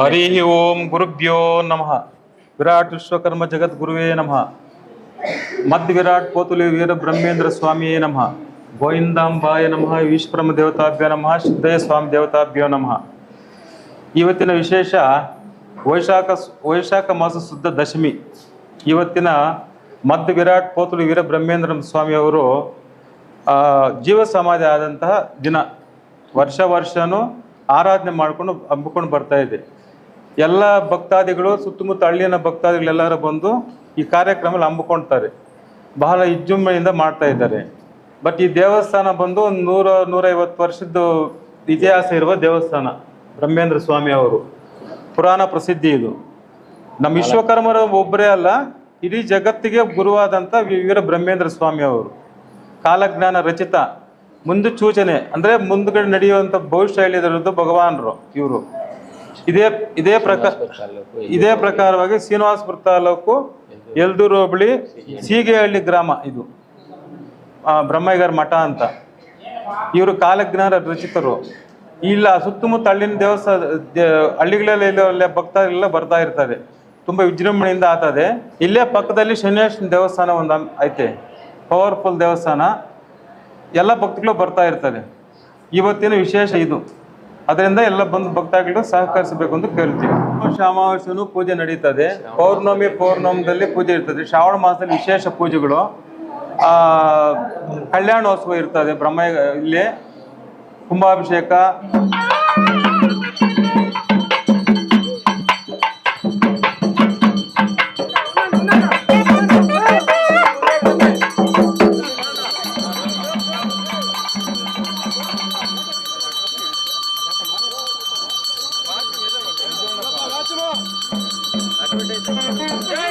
ಹರಿ ಓಂ ಗುರುಭ್ಯೋ ನಮಃ. ವಿರಾಟ್ ವಿಶ್ವಕರ್ಮ ಜಗದ್ಗುರುವೇ ನಮಃ. ಮದ್ ವಿರಾಟ್ ಪೋತುಲಿ ವೀರ ಬ್ರಹ್ಮೇಂದ್ರ ಸ್ವಾಮಿಯೇ ನಮಃ. ಗೋವಿಂದಾಂಬಾಯ ನಮಃ ಈಶ್ವರಮ ದೇವತಾಭ್ಯ ನಮಃ ಸಿದ್ಧಯ ಸ್ವಾಮಿ ದೇವತಾಭ್ಯೋ ನಮಃ. ಇವತ್ತಿನ ವಿಶೇಷ ವೈಶಾಖ ವೈಶಾಖ ಮಾಸ ಶುದ್ಧ ದಶಮಿ. ಇವತ್ತಿನ ಮದ್ ವಿರಾಟ್ ಪೋತುಲಿ ವೀರ ಬ್ರಹ್ಮೇಂದ್ರ ಸ್ವಾಮಿಯವರು ಜೀವ ಸಮಾಧಿ ಆದಂತಹ ದಿನ. ವರ್ಷ ವರ್ಷನೂ ಆರಾಧನೆ ಮಾಡ್ಕೊಂಡು ಹಬ್ಬಿಕೊಂಡು ಬರ್ತಾ ಇದೆ. ಎಲ್ಲ ಭಕ್ತಾದಿಗಳು, ಸುತ್ತಮುತ್ತ ಹಳ್ಳಿನ ಭಕ್ತಾದಿಗಳೆಲ್ಲರೂ ಬಂದು ಈ ಕಾರ್ಯಕ್ರಮ ಹಮ್ಮಿಕೊಳ್ತಾರೆ. ಬಹಳ ವಿಜೃಂಭಣೆಯಿಂದ ಮಾಡ್ತಾ ಇದ್ದಾರೆ. ಬಟ್ ಈ ದೇವಸ್ಥಾನ ಬಂದು ಒಂದು ನೂರ, ನೂರೈವತ್ತು ವರ್ಷದ್ದು ಇತಿಹಾಸ ಇರುವ ದೇವಸ್ಥಾನ, ಬ್ರಹ್ಮೇಂದ್ರ ಸ್ವಾಮಿ ಅವರು. ಪುರಾಣ ಪ್ರಸಿದ್ಧಿ ಇದು. ನಮ್ಮ ವಿಶ್ವಕರ್ಮರ ಒಬ್ಬರೇ ಅಲ್ಲ, ಇಡೀ ಜಗತ್ತಿಗೆ ಗುರುವಾದಂಥ ವಿವಿರ ಬ್ರಹ್ಮೇಂದ್ರ ಸ್ವಾಮಿ ಅವರು. ಕಾಲಜ್ಞಾನ ರಚಿತ. ಮುಂದೂಚನೆ ಅಂದ್ರೆ ಮುಂದ್ಗಡೆ ನಡೆಯುವಂತ ಭವಿಷ್ಯ ಹೇಳಿದ ಭಗವಾನರು, ಇವರು. ಇದೇ ಇದೇ ಪ್ರಕಾರ ಇದೇ ಪ್ರಕಾರವಾಗಿ ಶ್ರೀನಿವಾಸಪುರ ತಾಲೂಕು ಎಲ್ದೂರು ಹೋಬಳಿ. ಸೀಗೆಹಳ್ಳಿ ಗ್ರಾಮ ಇದು. ಬ್ರಹ್ಮಯ್ಯಗಾರ ಮಠ ಅಂತ. ಇವರು ಕಾಲಜ್ಞಾನ ರಚಿತರು. ಇಲ್ಲ ಸುತ್ತಮುತ್ತ ಹಳ್ಳಿನ ದೇವಸ್ಥಾನ ಹಳ್ಳಿಗಳಲ್ಲಿ ಭಕ್ತರೆಲ್ಲ ಬರ್ತಾ ಇರ್ತಾರೆ. ತುಂಬಾ ವಿಜೃಂಭಣೆಯಿಂದ ಆತದೆ ಇಲ್ಲೇ ಪಕ್ಕದಲ್ಲಿ ಶನೇಶ್ವರ ದೇವಸ್ಥಾನ ಒಂದು ಐತೆ. ಪವರ್ಫುಲ್ ದೇವಸ್ಥಾನ. ಎಲ್ಲ ಭಕ್ತಗಳು ಬರ್ತಾ ಇರ್ತದೆ ಇವತ್ತಿನ ವಿಶೇಷ ಇದು. ಅದರಿಂದ ಎಲ್ಲ ಬಂದು ಭಕ್ತಾದಿಗಳು ಸಹಕರಿಸಬೇಕು ಅಂತ ಕೇಳ್ತೀವಿ. ಶ್ಯಾಮಾವಶನು ಪೂಜೆ ನಡೀತದೆ. ಪೌರ್ಣಮಿ ಪೌರ್ಣಮದಲ್ಲಿ ಪೂಜೆ ಇರ್ತದೆ. ಶ್ರಾವಣ ಮಾಸದಲ್ಲಿ ವಿಶೇಷ ಪೂಜೆಗಳು. ಆ ಕಲ್ಯಾಣೋತ್ಸವ ಇರ್ತದೆ ಬ್ರಹ್ಮ ಇಲ್ಲಿ ಕುಂಭಾಭಿಷೇಕ. 对。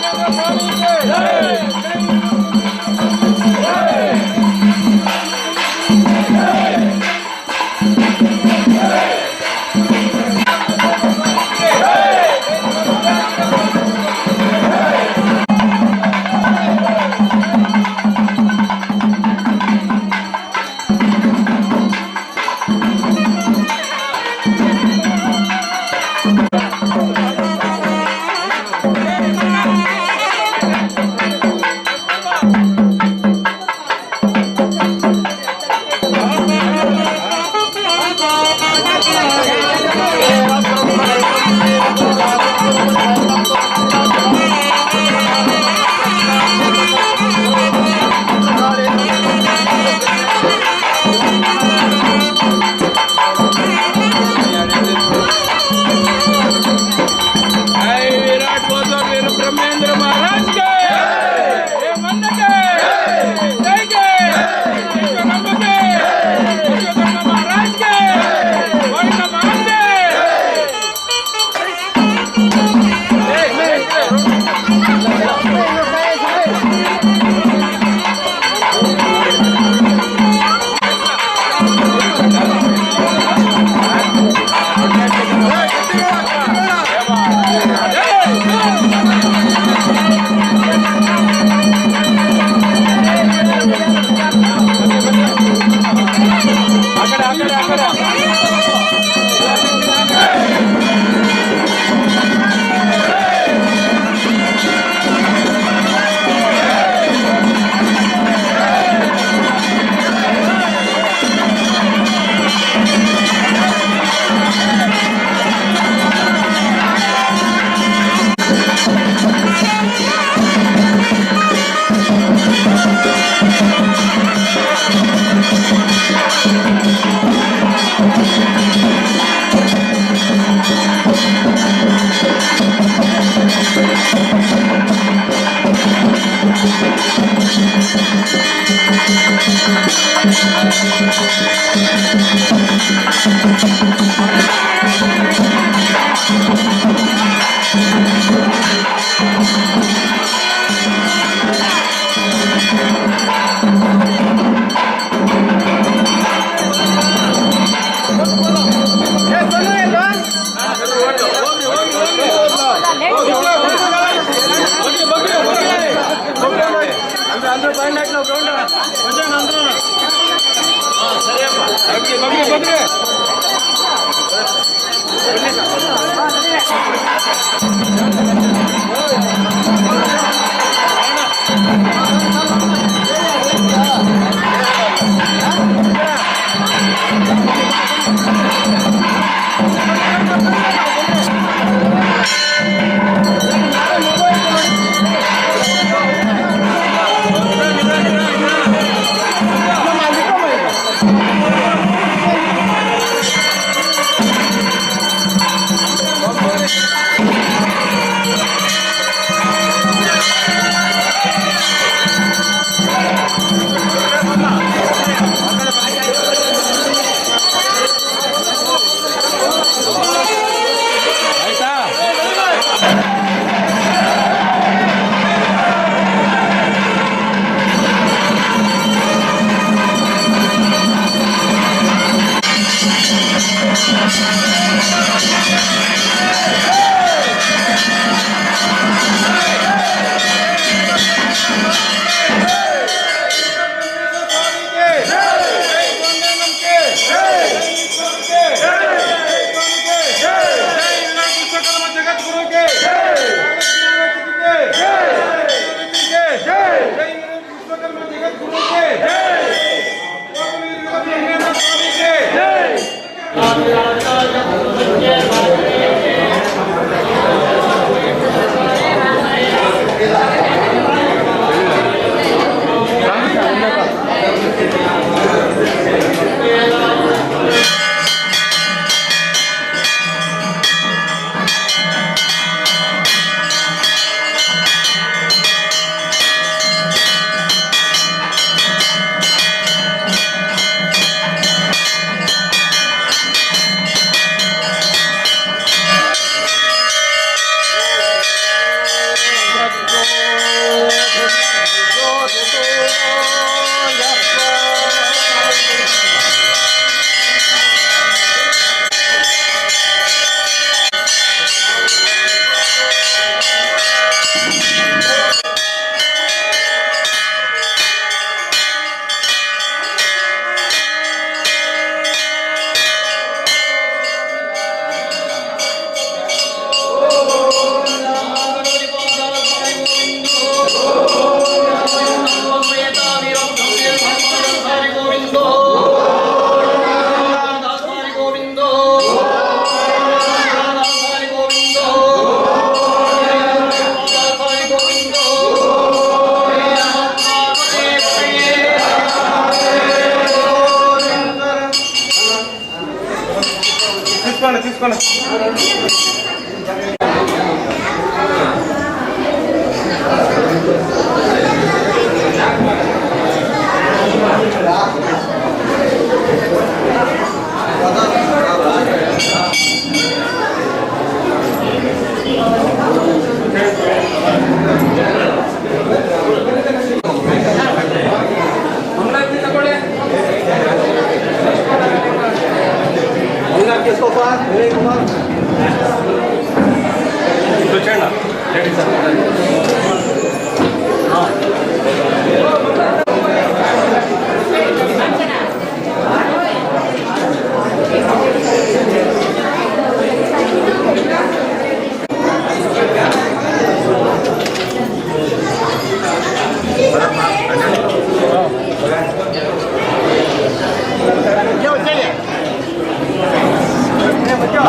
જય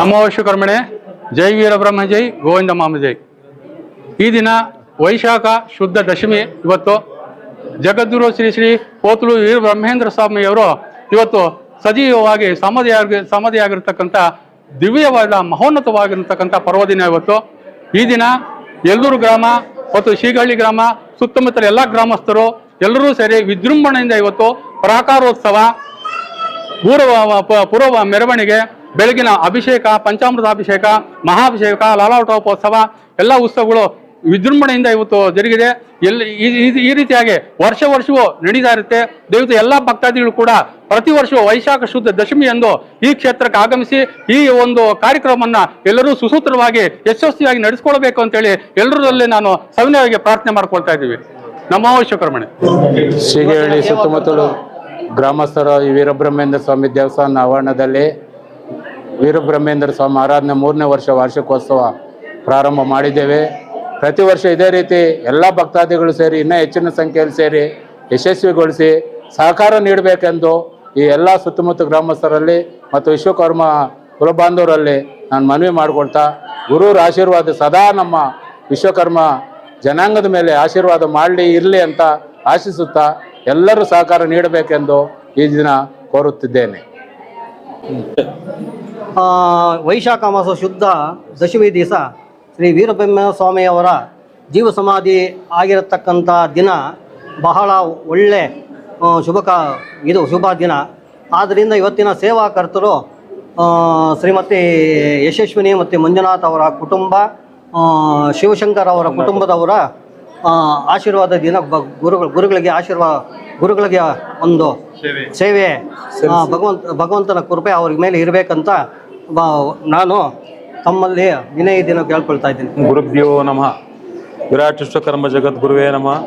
ನಮೋ ಕರ್ಮಣೆ, ಜೈ ವೀರಬ್ರಹ್ಮ, ಜೈ ಗೋವಿಂದ ಮಾಮ, ಜೈ. ಈ ದಿನ ವೈಶಾಖ ಶುದ್ಧ ದಶಮಿ ಇವತ್ತು. ಜಗದ್ಗುರು ಶ್ರೀ ಶ್ರೀ ಪೋತಲು ವೀರಬ್ರಹ್ಮೇಂದ್ರ ಸ್ವಾಮಿಯವರು ಇವತ್ತು ಸಜೀವವಾಗಿ ಸಮಧಿಯಾಗಿ ಸಮಧಿಯಾಗಿರ್ತಕ್ಕಂಥ ದಿವ್ಯವಾದ ಮಹೋನ್ನತವಾಗಿರ್ತಕ್ಕಂಥ ಪರ್ವದಿನ ಇವತ್ತು. ಈ ದಿನ ಎಲ್ಲೂರು ಗ್ರಾಮ ಮತ್ತು ಶ್ರೀಗಳ್ಳಿ ಗ್ರಾಮ, ಸುತ್ತಮುತ್ತಲ ಎಲ್ಲ ಗ್ರಾಮಸ್ಥರು ಎಲ್ಲರೂ ಸೇರಿ ವಿಜೃಂಭಣೆಯಿಂದ ಇವತ್ತು ಪ್ರಾಕಾರೋತ್ಸವ, ಪೂರ್ವ ಪೂರ್ವ ಮೆರವಣಿಗೆ ಬೆಳಗಿನ ಅಭಿಷೇಕ ಪಂಚಾಮೃತ ಅಭಿಷೇಕ ಮಹಾಭಿಷೇಕ ಲಲಾಟೋಪೋತ್ಸವ ಎಲ್ಲ ಉತ್ಸವಗಳು ವಿಜೃಂಭಣೆಯಿಂದ ಇವತ್ತು ಜರುಗಿದೆ. ಎಲ್ಲಿ ಈ- ರೀತಿಯಾಗಿ ವರ್ಷ ವರ್ಷವೂ ನಡೀತಾ ಇರುತ್ತೆ. ದೇವತೆ ಎಲ್ಲ ಭಕ್ತಾದಿಗಳು ಕೂಡ ಪ್ರತಿ ವರ್ಷವೂ ವೈಶಾಖ ಶುದ್ಧ ದಶಮಿ ಎಂದು ಈ ಕ್ಷೇತ್ರಕ್ಕೆ ಆಗಮಿಸಿ ಈ ಒಂದು ಕಾರ್ಯಕ್ರಮವನ್ನು ಎಲ್ಲರೂ ಸುಸೂತ್ರವಾಗಿ, ಯಶಸ್ವಿಯಾಗಿ ನಡೆಸ್ಕೊಳ್ಬೇಕು ಅಂತೇಳಿ ಎಲ್ಲರಲ್ಲಿ ನಾನು ಸವಿನಯವಾಗಿ ಪ್ರಾರ್ಥನೆ ಮಾಡ್ಕೊಳ್ತಾ ಇದ್ದೀವಿ. ನಮೋ ಶುಕ್ರಮಣೆ ಶ್ರೀಗೇಳಿ ಸುತ್ತಮುತ್ತಲು ಗ್ರಾಮಸ್ಥರ ವೀರಬ್ರಹ್ಮೇಂದ್ರ ಸ್ವಾಮಿ ದೇವಸ್ಥಾನ ಆವರಣದಲ್ಲಿ ವೀರಬ್ರಹ್ಮೇಂದ್ರ ಸ್ವಾಮಿ ಆರಾಧನೆ ಮೂರನೇ ವರ್ಷ ವಾರ್ಷಿಕೋತ್ಸವ ಪ್ರಾರಂಭ ಮಾಡಿದ್ದೇವೆ. ಪ್ರತಿ ವರ್ಷ ಇದೇ ರೀತಿ ಎಲ್ಲ ಭಕ್ತಾದಿಗಳು ಸೇರಿ, ಇನ್ನೂ ಹೆಚ್ಚಿನ ಸಂಖ್ಯೆಯಲ್ಲಿ ಸೇರಿ ಯಶಸ್ವಿಗೊಳಿಸಿ ಸಹಕಾರ ನೀಡಬೇಕೆಂದು ಈ ಎಲ್ಲ ಸುತ್ತಮುತ್ತ ಗ್ರಾಮಸ್ಥರಲ್ಲಿ ಮತ್ತು ವಿಶ್ವಕರ್ಮ ಕುಲಬಾಂಧವರಲ್ಲಿ ನಾನು ಮನವಿ ಮಾಡಿಕೊಳ್ತಾ ಗುರುರ ಆಶೀರ್ವಾದ ಸದಾ ನಮ್ಮ ವಿಶ್ವಕರ್ಮ ಜನಾಂಗದ ಮೇಲೆ ಆಶೀರ್ವಾದ ಮಾಡಲಿ, ಇರಲಿ ಅಂತ ಆಶಿಸುತ್ತಾ ಎಲ್ಲರೂ ಸಹಕಾರ ನೀಡಬೇಕೆಂದು ಈ ದಿನ ಕೋರುತ್ತಿದ್ದೇನೆ. ವೈಶಾಖ ಮಾಸ ಶುದ್ಧ ದಶಮಿ ದಿವಸ ಶ್ರೀ ವೀರಬ್ರಹ್ಮ ಸ್ವಾಮಿಯವರ ಜೀವ ಸಮಾಧಿ ಆಗಿರತಕ್ಕಂಥ ದಿನ ಬಹಳ ಒಳ್ಳೆ ಶುಭ ಕ ಇದು ಶುಭ ದಿನ. ಆದ್ದರಿಂದ ಇವತ್ತಿನ ಸೇವಾಕರ್ತರು ಶ್ರೀಮತಿ ಯಶಸ್ವಿನಿ ಮತ್ತು ಮಂಜುನಾಥ್ ಅವರ ಕುಟುಂಬ ಶಿವಶಂಕರ್ ಅವರ ಕುಟುಂಬದವರ ಆಶೀರ್ವಾದ ದಿನ ಬ ಗುರುಗಳು ಗುರುಗಳಿಗೆ ಆಶೀರ್ವಾದ ಗುರುಗಳಿಗೆ ಒಂದು ಸೇವೆ. ಭಗವಂತ ಭಗವಂತನ ಕೃಪೆ ಅವ್ರ ಮೇಲೆ ಇರಬೇಕಂತ ನಾನು ತಮ್ಮಲ್ಲಿ ವಿನಯ ದಿನ ಕೇಳ್ಕೊಳ್ತಾ ಇದ್ದೀನಿ. ಗುರುಭ್ಯೋ ನಮಃ. ವಿರಾಟ್ ವಿಶ್ವಕರ್ಮ ಜಗದ್ಗುರುವೇ ನಮಃ.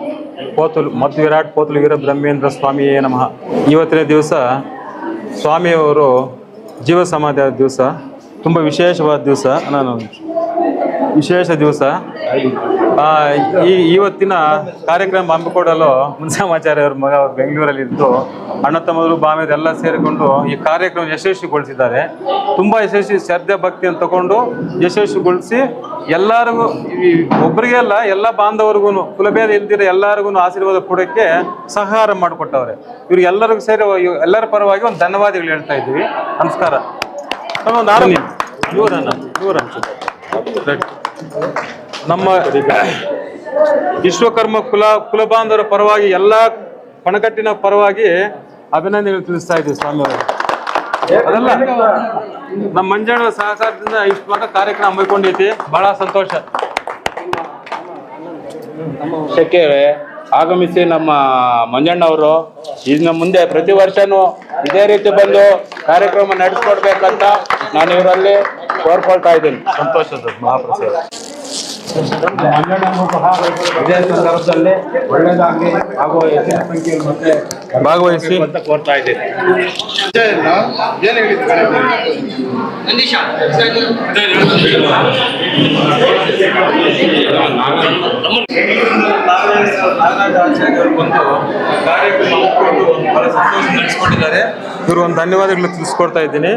ಪೋತುಲು ಮತ್ತು ವಿರಾಟ್ ಪೋತುಲು ವೀರ ಬ್ರಹ್ಮೇಂದ್ರ ಸ್ವಾಮಿಯೇ ನಮಃ. ಇವತ್ತಿನ ದಿವಸ ಸ್ವಾಮಿಯವರು ಜೀವ ಸಮಾಧಿ ಆದ ದಿವಸ, ತುಂಬ ವಿಶೇಷವಾದ ದಿವಸ, ನಾನು ವಿಶೇಷ ದಿವಸ. ಈ ಇವತ್ತಿನ ಕಾರ್ಯಕ್ರಮ ಹಮ್ಮಿಕೊಡಲು ಮುನ್ಸಾಮಾಚಾರ್ಯ ಅವ್ರ ಮಗ ಅವ್ರು ಬೆಂಗಳೂರಲ್ಲಿ ಇದ್ದು ಅಣ್ಣ ತಮ್ಮದರು ಬಾಮಿಯವರು ಎಲ್ಲ ಸೇರಿಕೊಂಡು ಈ ಕಾರ್ಯಕ್ರಮ ಯಶಸ್ವಿಗೊಳಿಸಿದ್ದಾರೆ. ತುಂಬ ಯಶಸ್ವಿ ಶ್ರದ್ಧೆ ಭಕ್ತಿಯನ್ನು ತಗೊಂಡು ಯಶಸ್ವಿಗೊಳಿಸಿ ಎಲ್ಲರಿಗೂ ಒಬ್ಬರಿಗೆ ಅಲ್ಲ ಎಲ್ಲ ಬಾಂಧವರಿಗೂ ಕುಲಭೇದ ಇಲ್ದಿರ ಎಲ್ಲರಿಗೂ ಆಶೀರ್ವಾದ ಕೊಡೋಕ್ಕೆ ಸಹಕಾರ ಮಾಡಿಕೊಟ್ಟವ್ರೆ. ಇವ್ರಿಗೆ ಎಲ್ಲರಿಗೂ ಸೇರಿ ಎಲ್ಲರ ಪರವಾಗಿ ಒಂದು ಧನ್ಯವಾದಗಳು ಹೇಳ್ತಾ ಇದ್ದೀವಿ. ನಮಸ್ಕಾರ. ನಮ್ಮ ಒಂದು ಆರೋಗ್ಯ ಇವರನ್ನ ಇವರನ್ನ. ನಮ್ಮ ವಿಶ್ವಕರ್ಮ ಕುಲ ಕುಲಬಾಂಧವರ ಪರವಾಗಿ ಎಲ್ಲ ಪಣಕಟ್ಟಿನ ಪರವಾಗಿ ಅಭಿನಂದನೆಗಳು ತಿಳಿಸ್ತಾ ಇದ್ದೀವಿ ಸ್ವಾಮಿ ಅವರು ಅದಲ್ಲ ನಮ್ಮ ಮಂಜಣ್ಣ ಸಹಕಾರದಿಂದ ಇಷ್ಟು ಮಾತ್ರ ಕಾರ್ಯಕ್ರಮ ಹಮ್ಮಿಕೊಂಡೈತಿ ಬಹಳ ಸಂತೋಷ. ಶಕ್ಕೇ ಆಗಮಿಸಿ ನಮ್ಮ ಮಂಜಣ್ಣವರು ಇನ್ನು ಮುಂದೆ ಪ್ರತಿ ವರ್ಷನೂ ಇದೇ ರೀತಿ ಬಂದು ಕಾರ್ಯಕ್ರಮ ನಡೆಸ್ಕೊಡ್ಬೇಕಂತ ನಾನು ಇವರಲ್ಲಿ ಕೋರ್ಕೊಳ್ತಾ ಇದ್ದೀನಿ. ಸಂತೋಷದ ಮಹಾಪ್ರಸಾದ. ಮಂಜಣ್ಣನೂ ಸಹ ಇದೇ ಸಂದರ್ಭದಲ್ಲಿ ಒಳ್ಳೆಯದಾಗಿ ಹಾಗೂ ಹೆಚ್ಚಿನ ಸಂಖ್ಯೆಯಲ್ಲಿ ಮತ್ತೆ ಭಾಗವಹಿಸಿ. ಅಂತ ಕೋರ್ತಾ ಇದ್ದೀನಿ ಬಂದು ಕಾರ್ಯಕ್ರಮ ಹಮ್ಮಿಕೊಂಡು ಬಹಳ ಸಂತೋಷ ನಡೆಸ್ಕೊಂಡಿದ್ದಾರೆ ಇವರು ಒಂದು ಧನ್ಯವಾದಗಳು ತಿಳಿಸ್ಕೊಡ್ತಾ ಇದ್ದೀನಿ.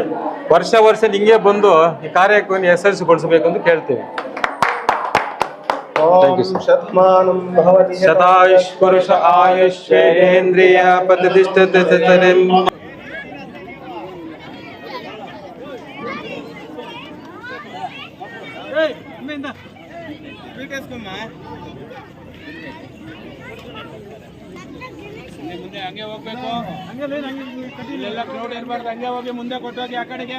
ವರ್ಷ ವರ್ಷ ನಿಂಗೆ ಬಂದು ಈ ಕಾರ್ಯಕ್ರಮ ಯಶಸ್ವಿಗೊಳಿಸಬೇಕು ಅಂತ ಕೇಳ್ತೀವಿ. ಓಂ ಶತಮಾನಂ ಭವತಿ ಶತಾಯುಷ್ ಪುರುಷ ಆಯುಷ್ಯೇಂದ್ರಿಯ ಪ್ರತಿಷ್ಠತೆ ಸತತಂ. ಮುಂದೆ ಹಂಗೆ ಹೋಗ್ಬೇಕು ಇಲ್ಲೆಲ್ಲ ಕ್ರೌಡ್ ಇರಬಾರ್ದು ಹಂಗೆ ಹೋಗಿ ಮುಂದೆ ಕೊಟ್ಟೋಗಿ ಆ ಕಡೆಗೆ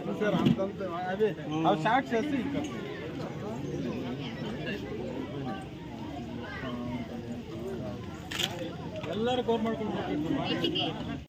Waste ಮಾಡ್ಬಾರ್ದು. అవి షార్ట్ చేసి ఇంకా ಎಲ್ಲರೂ ಕೋರ್ ಮಾಡ್ಕೊಂಡು